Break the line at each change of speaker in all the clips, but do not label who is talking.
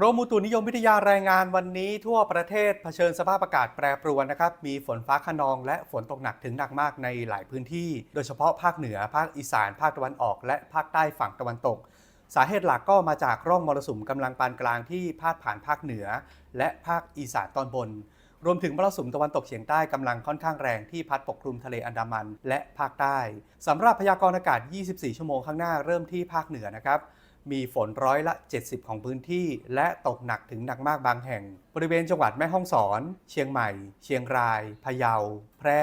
กรมอุตุนิยมวิทยารายงานวันนี้ทั่วประเทศเผชิญสภาพอากาศแปรปรวนนะครับ มีฝนฟ้าขนองและฝนตกหนักถึงหนักมากในหลายพื้นที่ โดยเฉพาะภาคเหนือ ภาคอีสาน ภาคตะวันออก และภาคใต้ฝั่งตะวันตก สาเหตุหลักก็มาจากร่องมรสุมกำลังปานกลางที่พาดผ่านภาคเหนือ และภาคอีสานตอนบน รวมถึงมรสุมตะวันตกเฉียงใต้กำลังค่อนข้างแรงที่พัดปกคลุมทะเลอันดามัน และภาคใต้สำหรับพยากรณ์อากาศ 24 ชั่วโมงข้างหน้าเริ่มที่ภาคเหนือนะครับ มีฝนร้อยละ 70 ของพื้นที่ และตกหนักถึงหนักมากบางแห่ง บริเวณจังหวัดแม่ฮ่องสอน เชียงใหม่ เชียงราย พะเยา แพร่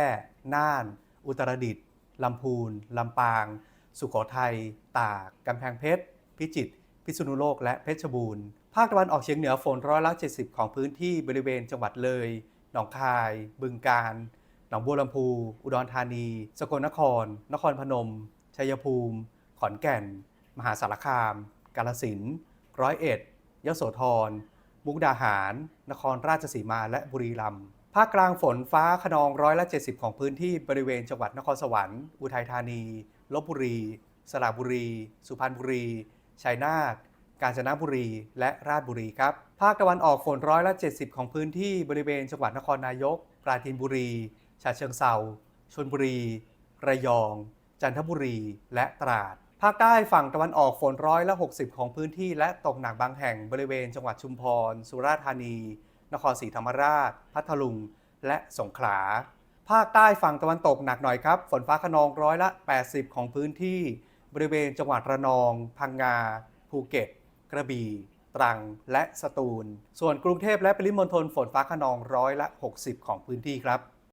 น่าน อุตรดิตถ์ลำพูน ลำปาง สุโขทัย ตาก กำแพงเพชร พิจิตร พิษณุโลก และเพชรบูรณ์ ภาคตะวันออกเฉียงเหนือฝนร้อยละ 70 ของพื้นที่บริเวณจังหวัดเลย หนองคาย บึงกาฬ หนองบัวลำพู อุดรธานี สกลนคร นครพนม ชัยภูมิ ขอนแก่น มหาสารคาม กาฬสินร้อยเอ็ดยโสธร มุกดาหาร นครราชสีมาและบุรีรัมย์ภาคกลางฝนฟ้าขนองร้อยละ 70 ของพื้นที่บริเวณจังหวัดนครสวรรค์ อุทัยธานีลบบุรี สระบุรี สุพรรณบุรี ชัยนาทกาญจนบุรี และราชบุรีครับ ภาคตะวันออกฝนร้อยละ 70 ของพื้นที่บริเวณจังหวัดนครนายก ปราจีนบุรี ฉะเชิงเซาชลบุรี ระยอง จันทบุรี และตราด ภาคใต้ฝั่งตะวันออกฝนร้อยละ 60 ของพื้นที่และตกหนักบางแห่งบริเวณจังหวัดชุมพร สุราษฎร์ธานี นครศรีธรรมราช พัทลุง และสงขลา ภาคใต้ฝั่งตะวันตกหนักหน่อยครับ ฝนฟ้าขนองร้อยละ 80 ของพื้นที่ บริเวณจังหวัดระนอง พังงา ภูเก็ต กระบี่ ตรัง และสตูล ส่วนกรุงเทพและปริมณฑลฝนฟ้าขนองร้อยละ 60 ของพื้นที่ครับ